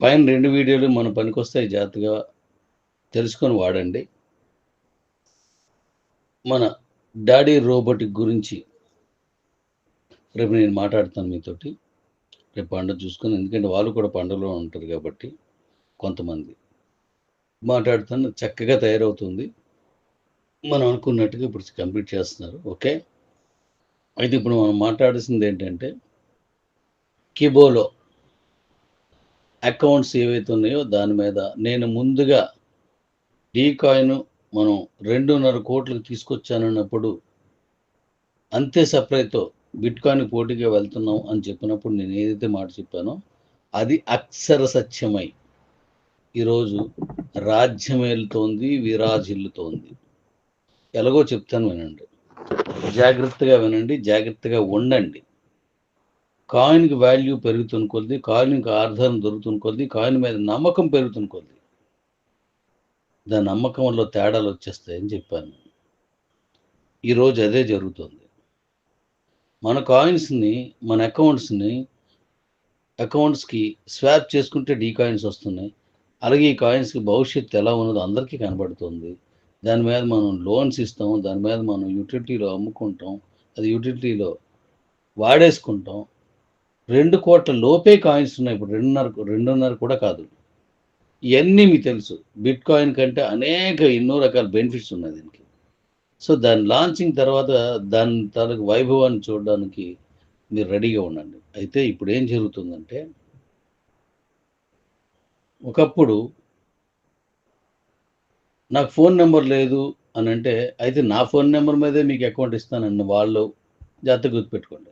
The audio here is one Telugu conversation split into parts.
పైన రెండు వీడియోలు మన పనికొస్తాయి జాగ్రత్తగా తెలుసుకొని వాడండి. మన డాడీ రోబోటిక్ గురించి రేపు నేను మాట్లాడతాను మీతోటి. రేపు పండుగ చూసుకొని ఎందుకంటే వాళ్ళు కూడా పండుగలో ఉంటారు కాబట్టి కొంతమంది మాట్లాడుతాను చక్కగా తయారవుతుంది. మనం అనుకున్నట్టుగా ఇప్పుడు కంప్లీట్ చేస్తున్నారు. ఓకే? అయితే ఇప్పుడు మనం మాట్లాడాల్సింది ఏంటంటే కిబోలో అకౌంట్స్ ఏవైతే ఉన్నాయో దాని మీద నేను ముందుగా డీ మనం రెండున్నర కోట్లకు తీసుకొచ్చానన్నప్పుడు అంతే సప్లైతో బిట్ కాయిన్ పోటీగా వెళ్తున్నాం అని చెప్పినప్పుడు నేను ఏదైతే మాట చెప్పానో అది అక్షర సత్యమై ఈరోజు రాజ్యమేలుతోంది విరాజిల్లుతోంది. ఎలాగో చెప్తాను వినండి. జాగ్రత్తగా వినండి జాగ్రత్తగా ఉండండి. కాయిన్కి వాల్యూ పెరుగుతున్న కొద్ది కాయిన్కి ఆధారం దొరుకుతున్న కొద్ది కాయిన్ మీద నమ్మకం పెరుగుతున్న కొద్ది దాని నమ్మకంలో తేడాలు వచ్చేస్తాయని చెప్పాను. ఈరోజు అదే జరుగుతుంది. మన కాయిన్స్ని మన అకౌంట్స్ని అకౌంట్స్కి స్వాప్ చేసుకుంటే డీ కాయిన్స్ వస్తున్నాయి. అలాగే ఈ కాయిన్స్కి భవిష్యత్తు ఎలా ఉన్నదో అందరికీ కనబడుతుంది. దాని మీద మనం లోన్స్ ఇస్తాం దాని మీద మనం యూటిలిటీలో అమ్ముకుంటాం అది యూటిలిటీలో వాడేసుకుంటాం. రెండు కోట్ల లోపే కాయిన్స్ ఉన్నాయి. ఇప్పుడు రెండున్నర రెండున్నర కూడా కాదు. ఇవన్నీ మీకు తెలుసు. బిట్ కాయిన్ కంటే అనేక ఎన్నో రకాల బెనిఫిట్స్ ఉన్నాయి దీనికి. సో దాని లాంచింగ్ తర్వాత దాని తాలూకు వైభవాన్ని చూడడానికి మీరు రెడీగా ఉండండి. అయితే ఇప్పుడు ఏం జరుగుతుందంటే ఒకప్పుడు నాకు ఫోన్ నెంబర్ లేదు అని అంటే అయితే నా ఫోన్ నెంబర్ మీదే మీకు అకౌంట్ ఇస్తానన్న వాళ్ళు జాగ్రత్త గుర్తుపెట్టుకోండి.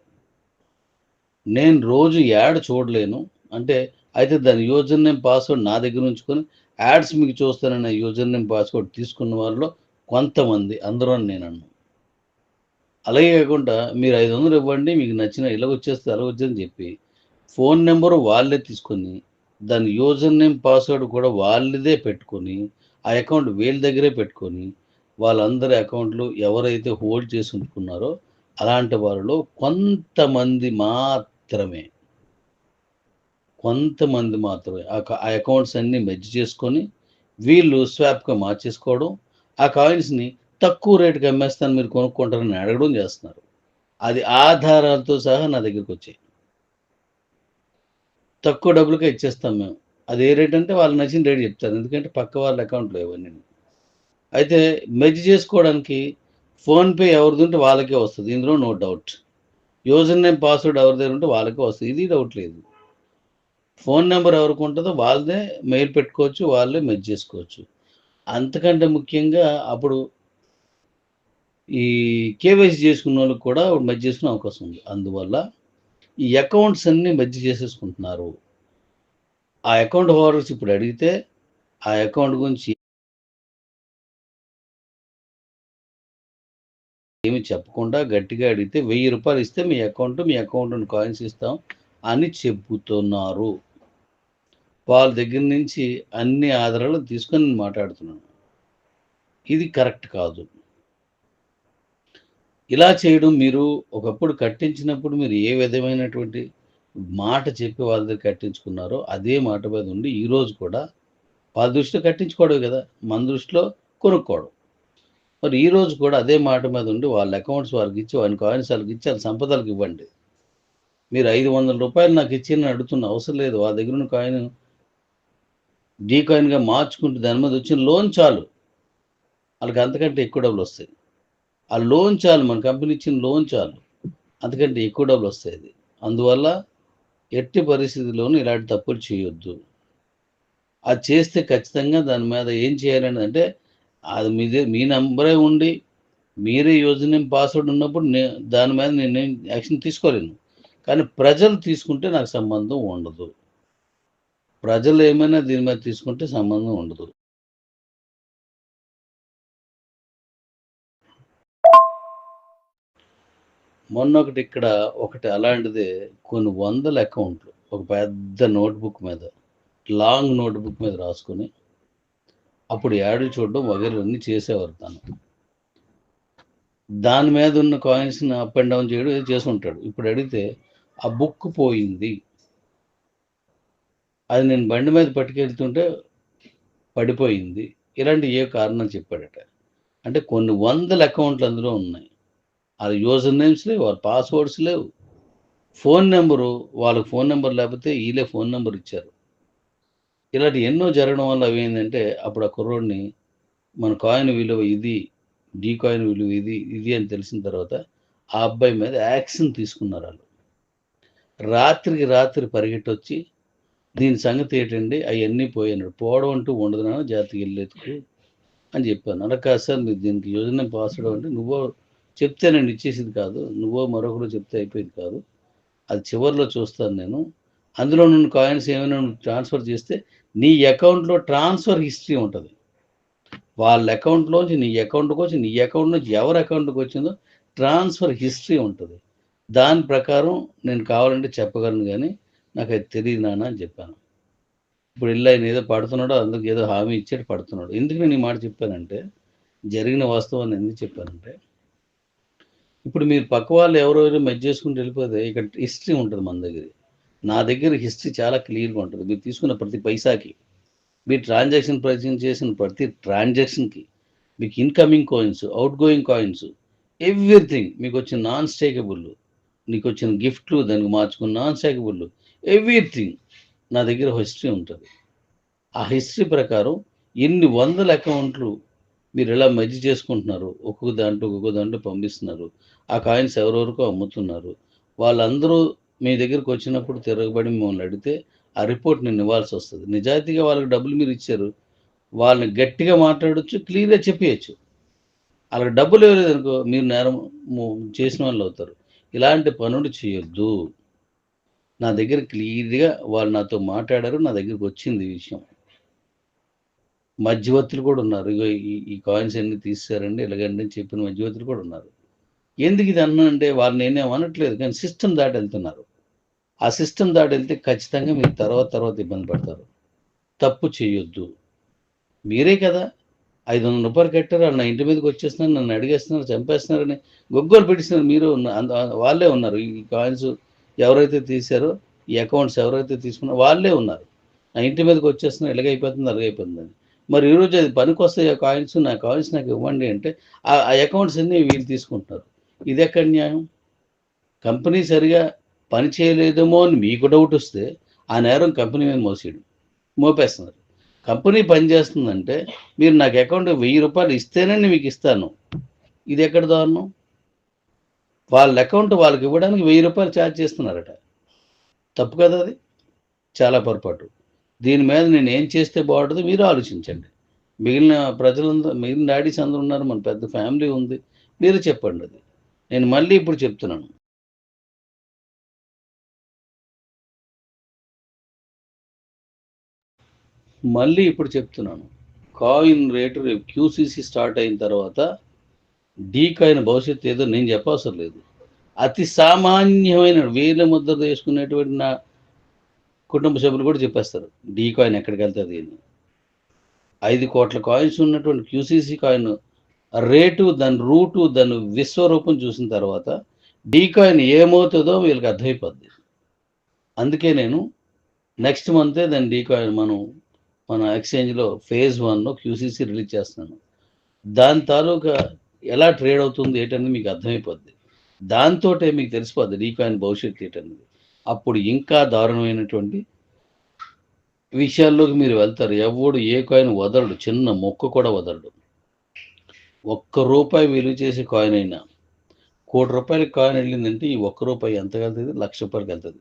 నేను రోజు యాడ్ చూడలేను. అంటే అయితే దాని యూజర్ నేమ్ పాస్వర్డ్ నా దగ్గర ఉంచుకొని యాడ్స్ మీకు చూస్తానన్న యూజర్ నేమ్ పాస్వర్డ్ తీసుకున్న వారిలో కొంతమంది అందరూ అని నేను అన్నాను అలాగే కాకుండా మీరు ఐదు వందలు ఇవ్వండి మీకు నచ్చిన ఇలా వచ్చేస్తే అలా వచ్చేదని చెప్పి ఫోన్ నెంబరు వాళ్ళే తీసుకొని దాని యూజర్ నేమ్ పాస్వర్డ్ కూడా వాళ్ళదే పెట్టుకొని ఆ అకౌంట్ వీళ్ళ దగ్గరే పెట్టుకొని వాళ్ళందరి అకౌంట్లు ఎవరైతే హోల్డ్ చేసి ఉంచుకున్నారో అలాంటి వారిలో కొంతమంది మాత్రమే. కొంతమంది మాత్రమే. ఆ అకౌంట్స్ అన్ని మెర్జ్ చేసుకొని వీళ్ళు స్వాప్గా మార్చేసుకోవడం ఆ కాయిన్స్ని తక్కువ రేటుకి అమ్మేస్తాను మీరు కొనుక్కుంటారని అడగడం చేస్తున్నారు. అది ఆధారాలతో సహా నా దగ్గరికి వచ్చాయి. తక్కువ డబ్బులకే ఇచ్చేస్తాం మేము. అది ఏ రేట్ అంటే వాళ్ళు నచ్చిన రేట్ చెప్తారు. ఎందుకంటే పక్క వాళ్ళ అకౌంట్లో ఇవన్నీ అయితే మెర్జ్ చేసుకోవడానికి ఫోన్పే ఎవరిది ఉంటే వాళ్ళకే వస్తుంది. ఇందులో no doubt. User name password ఎవరి దగ్గర ఉంటే వాళ్ళకే వస్తుంది. ఇది డౌట్ లేదు. ఫోన్ నెంబర్ ఎవరికి ఉంటుందో వాళ్ళదే మెయిల్ పెట్టుకోవచ్చు వాళ్ళే మెర్జ్ చేసుకోవచ్చు. అంతకంటే ముఖ్యంగా అప్పుడు ఈ కేవైసీ చేసుకున్న వాళ్ళకి కూడా మెజ్ చేసుకునే అవకాశం ఉంది. అందువల్ల ఈ అకౌంట్స్ అన్ని మెర్జ్ చేసేసుకుంటున్నారు. ఆ అకౌంట్ హోల్డర్స్ ఇప్పుడు అడిగితే ఆ అకౌంట్ గురించి ఏమి చెప్పకుండా గట్టిగా అడిగితే వెయ్యి రూపాయలు ఇస్తే మీ అకౌంట్ మీ అకౌంట్ కాయిన్స్ ఇస్తాం అని చెబుతున్నారు. వాళ్ళ దగ్గర నుంచి అన్ని ఆధారాలు తీసుకొని మాట్లాడుతున్నాను. ఇది కరెక్ట్ కాదు. ఇలా చేయడం మీరు ఒకప్పుడు కట్టించినప్పుడు మీరు ఏ విధమైనటువంటి మాట చెప్పి వాళ్ళ దగ్గర కట్టించుకున్నారో అదే మాట మీద ఉండి ఈరోజు కూడా వాళ్ళ దృష్టిలో కట్టించుకోవడం కదా. మన దృష్టిలో కొనుక్కోవడం. మరి ఈ రోజు కూడా అదే మాట మీద ఉండి వాళ్ళ అకౌంట్స్ వాళ్ళకి ఇచ్చి వాళ్ళని కాయిన్స్ వాళ్ళకి ఇచ్చి వాళ్ళ సంపదలకు ఇవ్వండి. మీరు ఐదు వందల రూపాయలు నాకు ఇచ్చి అడుగుతున్న అవసరం లేదు. వాళ్ళ దగ్గర ఉన్న కాయిన్ డీ కాయిన్గా మార్చుకుంటే దాని మీద వచ్చిన లోన్ చాలు. వాళ్ళకి అంతకంటే ఎక్కువ డబ్బులు వస్తాయి. ఆ లోన్ చాలు. మన కంపెనీ ఇచ్చిన లోన్ చాలు. అంతకంటే ఎక్కువ డబ్బులు వస్తాయి అందువల్ల ఎట్టి పరిస్థితుల్లోనూ ఇలాంటి తప్పులు చేయొద్దు. అది చేస్తే ఖచ్చితంగా దాని మీద ఏం చేయాలని అంటే అది మీదే మీ నెంబరే ఉండి మీరే యూజర్ నేమ్ పాస్వర్డ్ ఉన్నప్పుడు నే దాని మీద నేను యాక్షన్ తీసుకోలేను. కానీ ప్రజలు తీసుకుంటే నాకు సంబంధం ఉండదు. ప్రజలు ఏమైనా దీని మీద తీసుకుంటే సంబంధం ఉండదు. మొన్న ఒకటి ఇక్కడ ఒకటి అలాంటిదే కొన్ని వందల అకౌంట్లు ఒక పెద్ద నోట్బుక్ మీద లాంగ్ నోట్బుక్ మీద రాసుకొని అప్పుడు యాడ్లు చూడడం వగేరు అన్నీ చేసేవారు తను. దాని మీద ఉన్న కాయిన్స్ని అప్ అండ్ డౌన్ చేయడం ఏదో చేసి ఉంటాడు ఇప్పుడు అడిగితే ఆ బుక్ పోయింది. అది నేను బండి మీద పట్టుకెళ్తుంటే పడిపోయింది. ఇలాంటి ఏ కారణం చెప్పాడట. అంటే కొన్ని వందల అకౌంట్లు అందులో ఉన్నాయి. అది యూజర్ నేమ్స్ లేవు వాళ్ళ పాస్వర్డ్స్ లేవు. ఫోన్ నెంబరు వాళ్ళకి ఫోన్ నెంబర్ లేకపోతే వీళ్ళే ఫోన్ నెంబర్ ఇచ్చారు. ఇలాంటి ఎన్నో జరగడం వల్ల అవి ఏంటంటే అప్పుడు ఆ కుర్రోడిని మన కాయిన్ విలువ ఇది డీ కాయిన్ విలువ ఇది ఇది అని తెలిసిన తర్వాత ఆ అబ్బాయి మీద యాక్షన్ తీసుకున్నారు వాళ్ళు. రాత్రికి రాత్రి పరిగెట్టొచ్చి దీని సంగతి ఏంటండి? అవన్నీ పోయినాడు పోవడం అంటూ ఉండదు నాన్న జాతికి వెళ్ళేందుకు అని చెప్పాను. అలా కాదు సార్ మీరు దీనికి యోజన అవ్వడం అంటే నువ్వో చెప్తే నేను ఇచ్చేసింది కాదు నువ్వో మరొకరు చెప్తే అయిపోయింది కాదు. అది చివరిలో చూస్తాను నేను. అందులో నుండి కాయిన్స్ ఏమైనా నువ్వు ట్రాన్స్ఫర్ చేస్తే నీ అకౌంట్లో ట్రాన్స్ఫర్ హిస్టరీ ఉంటుంది. వాళ్ళ అకౌంట్లోంచి నీ అకౌంట్కి వచ్చి నీ అకౌంట్ నుంచి ఎవరి అకౌంట్కి వచ్చిందో ట్రాన్స్ఫర్ హిస్టరీ ఉంటుంది. దాని ప్రకారం నేను కావాలంటే చెప్పగలను కానీ నాకు అది తెలియదు నాన్న అని చెప్పాను. ఇప్పుడు ఇల్లు ఆయన ఏదో పడుతున్నాడో అందుకు ఏదో హామీ ఇచ్చాడు పడుతున్నాడు. ఎందుకు నేను ఈ మాట చెప్పానంటే జరిగిన వాస్తవాన్ని ఎందుకు చెప్పానంటే ఇప్పుడు మీరు పక్క వాళ్ళు ఎవరెవరు మెచ్ చేసుకుంటూ వెళ్ళిపోతే ఇక్కడ హిస్టరీ ఉంటుంది మన దగ్గర. నా దగ్గర హిస్టరీ చాలా క్లియర్గా ఉంటుంది. మీరు తీసుకున్న ప్రతి పైసాకి మీ ట్రాన్సాక్షన్ ప్రజెంట్ చేసిన ప్రతి ట్రాన్సాక్షన్కి మీకు incoming coins outgoing coins everything మీకు వచ్చిన నాన్ స్టేకబుల్ నీకు వచ్చిన గిఫ్ట్లు దానికి మార్చుకున్న నాన్ స్టేకబుల్ ఎవ్రీథింగ్ నా దగ్గర హిస్టరీ ఉంటుంది. ఆ హిస్టరీ ప్రకారం ఎన్ని వందల అకౌంట్లు మీరు ఎలా మధ్య చేసుకుంటున్నారు ఒక్కొక్క దాంట్లో ఒక్కొక్క దాంట్లో పంపిస్తున్నారు ఆ కాయిన్స్ ఎవరెవరికో అమ్ముతున్నారు వాళ్ళందరూ మీ దగ్గరికి వచ్చినప్పుడు తిరగబడి మిమ్మల్ని అడిగితే ఆ రిపోర్ట్ నేను ఇవ్వాల్సి వస్తుంది. నిజాయితీగా వాళ్ళకి డబ్బులు మీరు ఇచ్చారు వాళ్ళని గట్టిగా మాట్లాడచ్చు క్లియర్గా చెప్పేయచ్చు. వాళ్ళకి డబ్బులు ఇవ్వలేదు అనుకో మీరు నేరం చేసిన వాళ్ళు అవుతారు. ఇలాంటి పనులు చేయొద్దు. నా దగ్గర క్లియర్గా వాళ్ళు నాతో మాట్లాడారు నా దగ్గరికి వచ్చింది ఈ విషయం. మధ్యవర్తులు కూడా ఉన్నారు. ఇగో ఈ ఈ కాయిన్స్ అన్ని తీసారండి ఇలాగండి అని చెప్పిన మధ్యవర్తులు కూడా ఉన్నారు. ఎందుకు ఇది అన్నా అంటే వాళ్ళు నేనేం అనట్లేదు కానీ సిస్టమ్ దాటి వెళ్తున్నారు. ఆ సిస్టమ్ దాటి వెళ్తే ఖచ్చితంగా మీరు తర్వాత తర్వాత ఇబ్బంది పడతారు. తప్పు చేయొద్దు. మీరే కదా ఐదు వందల రూపాయలు కట్టారు నా ఇంటి మీదకి వచ్చేస్తున్నారు నన్ను అడిగేస్తున్నారు చంపేస్తున్నారని గొగ్గోలు పెట్టిస్తున్నారు. మీరు ఉన్న- వాళ్ళే ఉన్నారు. ఈ కాయిన్స్ ఎవరైతే తీశారో ఈ అకౌంట్స్ ఎవరైతే తీసుకున్నారో వాళ్ళే ఉన్నారు. నా ఇంటి మీదకి వచ్చేస్తున్నారు ఎలాగైపోతుంది అలాగైపోతుందని మరి ఈరోజు అది పనికి వస్తాయి ఆ కాయిన్స్ నా కాయిన్స్ నాకు ఇవ్వండి అంటే ఆ ఆ అకౌంట్స్ అన్నీ వీళ్ళు తీసుకుంటున్నారు. ఇది ఎక్కడ న్యాయం? కంపెనీ సరిగా పని చేయలేదేమో అని మీకు డౌట్ వస్తే ఆ నేరం కంపెనీ మీద మోసేయడం మోపేస్తున్నారు. కంపెనీ పని చేస్తుందంటే మీరు నాకు అకౌంట్ వెయ్యి రూపాయలు ఇస్తేనే మీకు ఇస్తాను. ఇది ఎక్కడ దారుణం? వాళ్ళ అకౌంట్ వాళ్ళకి ఇవ్వడానికి వెయ్యి రూపాయలు ఛార్జ్ చేస్తున్నారట. తప్పు కదా అది? చాలా పొరపాటు. దీని మీద నేను ఏం చేస్తే బాగుంటుంది మీరు ఆలోచించండి. మిగిలిన ప్రజలందరూ మిగిలిన డాడీస్ అందరూ ఉన్నారు మన పెద్ద ఫ్యామిలీ ఉంది. మీరు చెప్పండి అది. నేను మళ్ళీ ఇప్పుడు చెప్తున్నాను. మళ్ళీ ఇప్పుడు చెప్తున్నాను. కాయిన్ రేటు రేపు క్యూసీసీ స్టార్ట్ అయిన తర్వాత డీ కాయిన్ భవిష్యత్తు ఏదో నేను చెప్పవసరం లేదు. అతి సామాన్యమైన వేల ముద్ర వేసుకునేటువంటి నా కుటుంబ సభ్యులు కూడా చెప్పేస్తారు డీ కాయిన్ ఎక్కడికి వెళ్తుంది అని. ఐదు కోట్ల కాయిన్స్ ఉన్నటువంటి క్యూసీసీ కాయిన్ రేటు దాని రూటు దాని విశ్వరూపం చూసిన తర్వాత డీ కాయిన్ ఏమవుతుందో వీళ్ళకి అర్థమైపోద్ది. అందుకే నేను నెక్స్ట్ మంతే దాని డీ కాయిన్ మనం మన ఎక్స్చేంజ్లో ఫేజ్ వన్లో క్యూసీసీ రిలీజ్ చేస్తున్నాను. దాని తాలూకా ఎలా ట్రేడ్ అవుతుంది ఏంటనేది మీకు అర్థమైపోద్ది. దాంతో మీకు తెలిసిపోద్ది డీ కాయిన్ భవిష్యత్తు ఏంటనేది. అప్పుడు ఇంకా దారుణమైనటువంటి విషయాల్లోకి మీరు వెళ్తారు. ఎవడు ఏ కాయిన్ వదలడు. చిన్న మొక్క కూడా వదలడు. ఒక్క రూపాయి విలువ చేసే కాయిన్ అయినా కోటి రూపాయల కాయిన్ వెళ్ళిందంటే ఈ ఒక్క రూపాయి ఎంత వెళ్తుంది లక్ష రూపాయలకి వెళ్తుంది.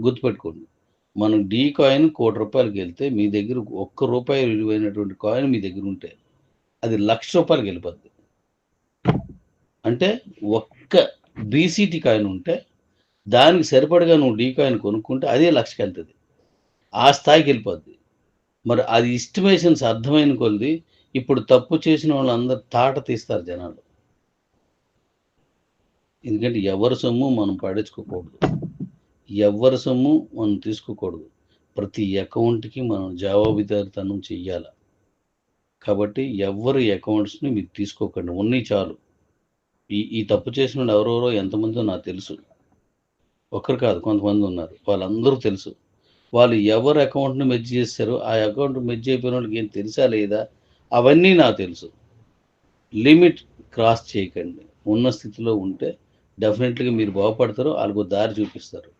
గుర్తుపెట్టుకోండి. మనం డీ కాయిన్ కోటి రూపాయలకి వెళ్తే మీ దగ్గర ఒక్క రూపాయి విలువైనటువంటి కాయిన్ మీ దగ్గర ఉంటే అది లక్ష రూపాయలకి వెళ్ళిపోద్ది. అంటే ఒక్క బీసీటీ కాయిన్ ఉంటే దానికి సరిపడగా నువ్వు డీ కాయిన్ కొనుక్కుంటే అదే లక్షకి వెళ్తుంది. ఆ స్థాయికి వెళ్ళిపోద్ది. మరి అది ఇస్టిమేషన్స్ అర్థమైన కొలిది ఇప్పుడు తప్పు చేసిన వాళ్ళందరూ తాట తీస్తారు జనాలు. ఎందుకంటే ఎవరి సొమ్ము మనం పడించుకోకూడదు ఎవరి సొమ్ము మనం తీసుకోకూడదు. ప్రతి అకౌంట్కి మనం జవాబుదారితనం చెయ్యాల. కాబట్టి ఎవరి అకౌంట్స్ని మీరు తీసుకోకండి. ఉన్నాయి చాలు. ఈ ఈ తప్పు చేసిన ఎవరెవరో ఎంతమందో నాకు తెలుసు. ఒకరు కాదు కొంతమంది ఉన్నారు. వాళ్ళందరూ తెలుసు. వాళ్ళు ఎవరు అకౌంట్ని మెర్జ్ చేస్తారో ఆ అకౌంట్ మెర్జ్ అయిపోయిన వాళ్ళకి ఏం తెలుసా లేదా? అవన్నీ నాకు తెలుసు. లిమిట్ క్రాస్ చేయకండి. ఉన్న స్థితిలో ఉంటే డెఫినెట్లీగా మీరు బాగుపడతారు వాళ్ళకు దారి చూపిస్తారు.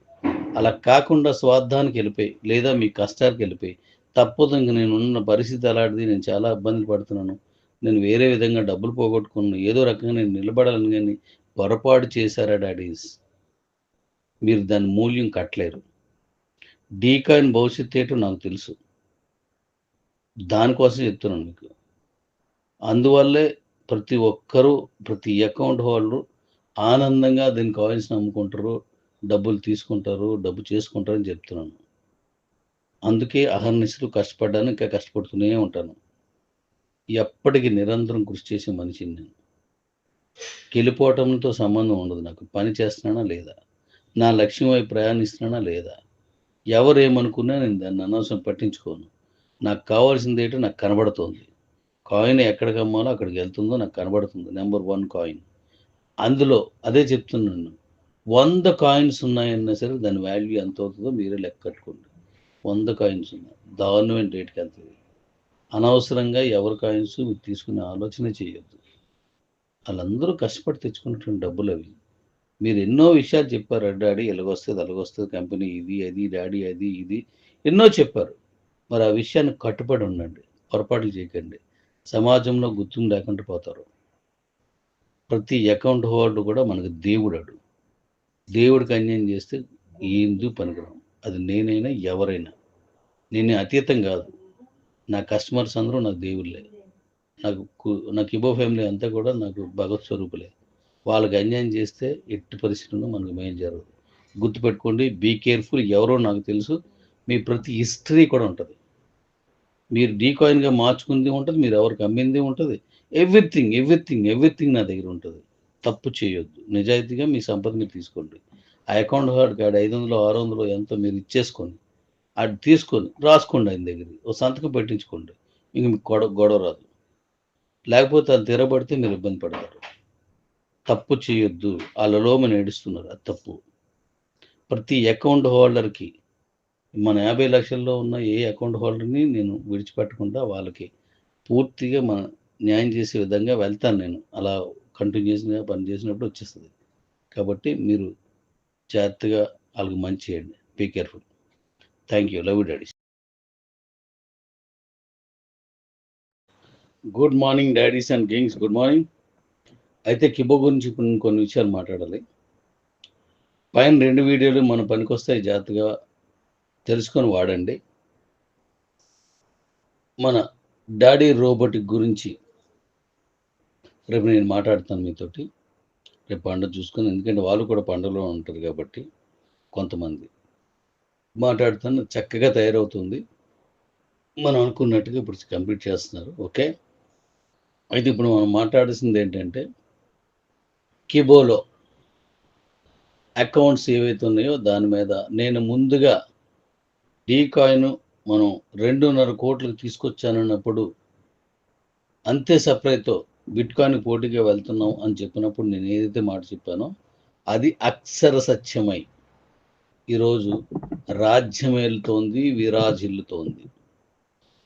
అలా కాకుండా స్వార్థానికి వెళ్ళిపోయి లేదా మీ కష్టానికి వెళ్ళిపోయి తప్పదు ఇంక నేను ఉన్న పరిస్థితి అలాంటిది నేను చాలా ఇబ్బందులు పడుతున్నాను. నేను వేరే విధంగా డబ్బులు పోగొట్టుకున్నాను. ఏదో రకంగా నేను నిలబడాలని కానీ పొరపాటు చేశారా డాడీస్? మీరు దాని మూల్యం కట్టలేరు. డీకాయిన్ భవిష్యత్తు ఏంటో నాకు తెలుసు. దానికోసం చెప్తున్నాను మీకు. అందువల్లే ప్రతి ఒక్కరూ ప్రతి అకౌంట్ హోల్డరు ఆనందంగా దీని కాయిన్స్ అమ్ముకుంటారు డబ్బులు తీసుకుంటారు డబ్బు చేసుకుంటారని చెప్తున్నాను. అందుకే అహర్నిశలు కష్టపడ్డాను ఇంకా కష్టపడుతూనే ఉంటాను. ఎప్పటికీ నిరంతరం కృషి చేసే మనిషిని నేను. గెలిపోవటంతో సంబంధం ఉండదు నాకు. పని చేస్తున్నానా లేదా? నా లక్ష్యం వైపు ప్రయాణిస్తున్నానా లేదా? ఎవరు ఏమనుకున్నా నేను దాన్ని అనవసరం పట్టించుకోను. నాకు కావాల్సింది ఏంటో నాకు కనబడుతోంది. కాయిన్ ఎక్కడికి అమ్మాలో అక్కడికి వెళ్తుందో నాకు కనబడుతుంది. Number one coin. అందులో అదే చెప్తున్నాను వంద కాయిన్స్ ఉన్నాయన్నా సరే దాని వాల్యూ ఎంత అవుతుందో మీరే లెక్క కట్టుకోండి. వంద కాయిన్స్ ఉన్నాయి. దారుణమైన రేట్కి వెళ్తుంది అనవసరంగా ఎవరి కాయిన్స్ మీరు తీసుకునే ఆలోచన చేయొద్దు. వాళ్ళందరూ కష్టపడి తెచ్చుకున్నటువంటి డబ్బులు అవి. మీరు ఎన్నో విషయాలు చెప్పారు. డాడీ ఎలాగొస్తుంది? అలాగొస్తుంది? కంపెనీ ఇది అది డాడీ అది ఇది. ఎన్నో చెప్పారు. మరి ఆ విషయాన్ని కట్టుబడి ఉండండి. పొరపాట్లు చేయకండి. సమాజంలో గుర్తుండి లేకుండా పోతారు. ప్రతి అకౌంట్ హోల్డర్ కూడా మనకు దేవుడాడు దేవుడికి అన్యాయం చేస్తే ఏందు పనికిరాం అది నేనైనా ఎవరైనా. నేను అతీతం కాదు. నా కస్టమర్స్ అందరూ నాకు దేవుళ్ళే. నాకు నాకు ఇబో ఫ్యామిలీ అంతా కూడా నాకు భగవత్ స్వరూపులే. వాళ్ళకి అన్యాయం చేస్తే ఎట్టి పరిస్థితుల్లో మనకు మేం జరగదు. గుర్తుపెట్టుకోండి బీ కేర్ఫుల్ ఎవరో నాకు తెలుసు. మీ ప్రతి హిస్టరీ కూడా ఉంటుంది. మీరు డీకాయిన్గా మార్చుకుంది ఉంటుంది మీరు ఎవరికి అమ్మింది ఉంటుంది. ఎవ్రీథింగ్ ఎవ్రీథింగ్ ఎవ్రీథింగ్ నా దగ్గర ఉంటుంది. తప్పు చేయొద్దు. నిజాయితీగా మీ సంపదని తీసుకోండి. ఆ అకౌంట్ కార్డు కాడ ఐదు వందలు ఆరు వందలు ఎంతో మీరు ఇచ్చేసుకొని అది తీసుకొని రాసుకోండి ఆయన దగ్గరికి. ఓ సంతకం పెట్టించుకోండి. ఇంక మీకు గొడవ గొడవ రాదు. లేకపోతే అది తిరబడితే మీరు ఇబ్బంది పడతారు. తప్పు చేయొద్దు. వాళ్ళలో మనం ఏడుస్తున్నారు. అది తప్పు. ప్రతి అకౌంట్ హోల్డర్కి మన యాభై లక్షల్లో ఉన్న ఏ అకౌంట్ హోల్డర్ని నేను విడిచిపెట్టకుండా వాళ్ళకి పూర్తిగా మన న్యాయం చేసే విధంగా వెళ్తాను నేను. అలా కంటిన్యూస్గా పని చేసినప్పుడు వచ్చేస్తుంది. కాబట్టి మీరు జాగ్రత్తగా వాళ్ళకి మంచి చేయండి. Be careful thank you love daddy good morning daddies and kings good morning అయితే కిబో గురించి ఇప్పుడు కొన్ని విషయాలు మాట్లాడాలి. పైన రెండు వీడియోలు మన పనికొస్తాయి జాగ్రత్తగా తెలుసుకొని వాడండి. మన డాడీ రోబోటిక్ గురించి రేపు నేను మాట్లాడతాను మీతోటి. రేపు పండుగ చూసుకొని ఎందుకంటే వాళ్ళు కూడా పండుగలో ఉంటారు కాబట్టి కొంతమంది మాట్లాడుతాను చక్కగా తయారవుతుంది. మనం అనుకున్నట్టుగా ఇప్పుడు కంప్లీట్ చేస్తున్నారు. ఓకే? అయితే ఇప్పుడు మనం మాట్లాడాల్సింది ఏంటంటే కిబోలో అకౌంట్స్ ఏవైతే ఉన్నాయో దాని మీద నేను ముందుగా డీ కాయిన్ మనం రెండున్నర కోట్లకు తీసుకొచ్చానన్నప్పుడు అంతే సప్లైతో బిట్ కాయిన్ పోటీగా వెళ్తున్నాం అని చెప్పినప్పుడు నేను ఏదైతే మాట చెప్పానో అది అక్షర సత్యమై ఈరోజు రాజ్యమేలుతోంది విరాజిల్లుతోంది.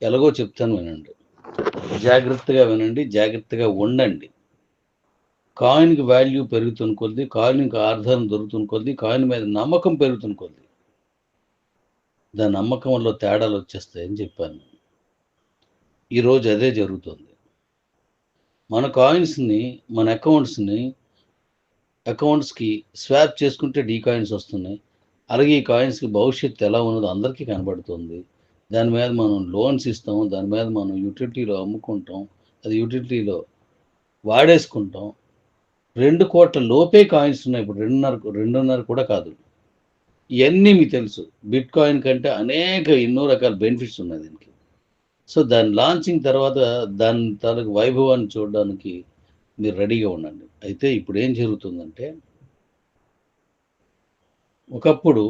ఎలాగో చెప్తాను వినండి. జాగ్రత్తగా వినండి జాగ్రత్తగా ఉండండి. కాయిన్కి వాల్యూ పెరుగుతున్న కొద్దీ కాయిన్కి ఆధారం దొరుకుతున్న కొద్దీ కాయిన్ మీద నమ్మకం పెరుగుతున్న కొద్ది దాని నమ్మకంలో తేడాలు వచ్చేస్తాయని చెప్పాను. ఈరోజు అదే జరుగుతుంది. మన కాయిన్స్ని మన అకౌంట్స్ని అకౌంట్స్కి స్వాప్ చేసుకుంటే డీ కాయిన్స్ వస్తున్నాయి. అలాగే ఈ కాయిన్స్కి భవిష్యత్తు ఎలా ఉన్నదో అందరికీ కనబడుతుంది. దాని మీద మనం లోన్స్ ఇస్తాం దాని మీద మనం యూటిలిటీలో అమ్ముకుంటాం అది యూటిలిటీలో వాడేసుకుంటాం. రెండు కోట్ల లోపే కాయిన్స్ ఉన్నాయి ఇప్పుడు రెండున్నర రెండున్నర కూడా కాదు. ఇవన్నీ మీకు తెలుసు. బిట్ కాయిన్ కంటే అనేక ఎన్నో రకాల బెనిఫిట్స్ ఉన్నాయి దీనికి. సో దాని లాంచింగ్ తర్వాత దాని తాలూకు వైభవాన్ని చూడడానికి మీరు రెడీగా ఉండండి. అయితే ఇప్పుడు ఏం జరుగుతుందంటే ఒకప్పుడు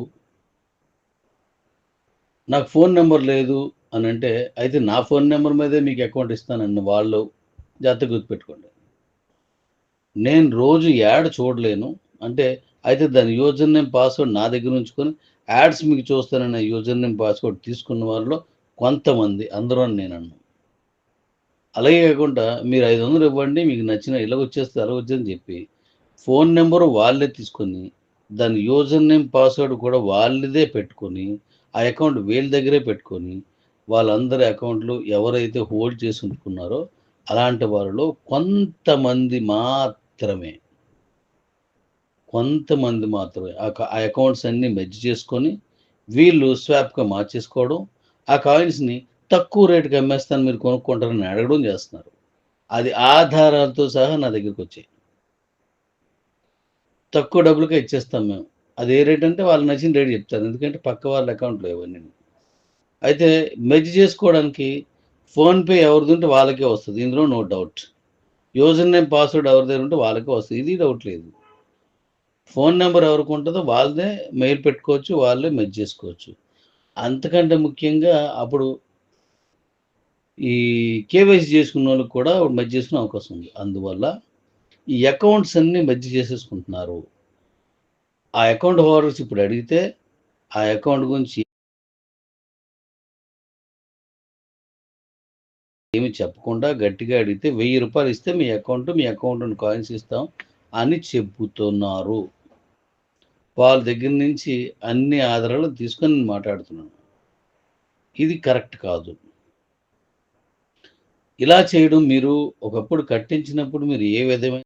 నాకు ఫోన్ నెంబర్ లేదు అని అంటే అయితే నా ఫోన్ నెంబర్ మీదే మీకు అకౌంట్ ఇస్తానన్న వాళ్ళు జాగ్రత్త గుర్తుపెట్టుకోండి. నేను రోజు యాడ్ చూడలేను. అంటే అయితే దాని యూజర్ నేమ్ పాస్వర్డ్ నా దగ్గర ఉంచుకొని యాడ్స్ మీకు చూస్తానన్న యూజర్ నేమ్ పాస్వర్డ్ తీసుకున్న వాళ్ళలో కొంతమంది అందరూ అని నేను అన్నాను అలాగే కాకుండా మీరు ఐదు వందలు ఇవ్వండి మీకు నచ్చిన ఇలా వచ్చేస్తే అలా వచ్చేదని చెప్పి ఫోన్ నెంబరు వాళ్ళే తీసుకొని దాని యూజర్ నేమ్ పాస్వర్డ్ కూడా వాళ్ళదే పెట్టుకొని ఆ అకౌంట్ వీళ్ళ దగ్గరే పెట్టుకొని వాళ్ళందరి అకౌంట్లు ఎవరైతే హోల్డ్ చేసి ఉంచుకున్నారో అలాంటి వారిలో కొంతమంది మాత్రమే కొంతమంది మాత్రమే ఆ అకౌంట్స్ అన్నీ మెర్జ్ చేసుకొని వీళ్ళు స్వాప్గా మార్చేసుకోవడం ఆ కాయిన్స్ని తక్కువ రేటుకి అమ్మేస్తాను మీరు కొనుక్కుంటారని అడగడం చేస్తున్నారు. అది ఆధారాలతో సహా నా దగ్గరికి వచ్చాయి. తక్కువ డబ్బులకే ఇచ్చేస్తాం మేము. అది ఏ రేట్ అంటే వాళ్ళు నచ్చిన రేట్ చెప్తారు. ఎందుకంటే పక్క వాళ్ళ అకౌంట్లో ఇవన్నీ అయితే మెజ్ చేసుకోవడానికి ఫోన్పే ఎవరిది ఉంటే వాళ్ళకే వస్తుంది. ఇందులో no doubt. User name password ఎవరి దగ్గర ఉంటే వాళ్ళకే వస్తుంది. ఇది డౌట్ లేదు. ఫోన్ నెంబర్ ఎవరికి ఉంటుందో వాళ్ళదే మెయిల్ పెట్టుకోవచ్చు వాళ్ళే మెజ్ చేసుకోవచ్చు. అంతకంటే ముఖ్యంగా అప్పుడు ఈ కేవైసీ చేసుకున్న వాళ్ళకి కూడా మధ్య చేసుకునే అవకాశం ఉంది. అందువల్ల ఈ అకౌంట్స్ అన్ని మధ్య చేసేసుకుంటున్నారు. ఆ అకౌంట్ హోల్డర్స్ ఇప్పుడు అడిగితే ఆ అకౌంట్ గురించి ఏమి చెప్పకుండా గట్టిగా అడిగితే వెయ్యి రూపాయలు ఇస్తే మీ అకౌంట్ మీ అకౌంట్ కాయిన్స్ ఇస్తాం అని చెబుతున్నారు. వాళ్ళ దగ్గర నుంచి అన్ని ఆధారాలు తీసుకొని మాట్లాడుతున్నాను. ఇది కరెక్ట్ కాదు. ఇలా చేయడం మీరు ఒకప్పుడు కట్టించినప్పుడు మీరు ఏ విధమైన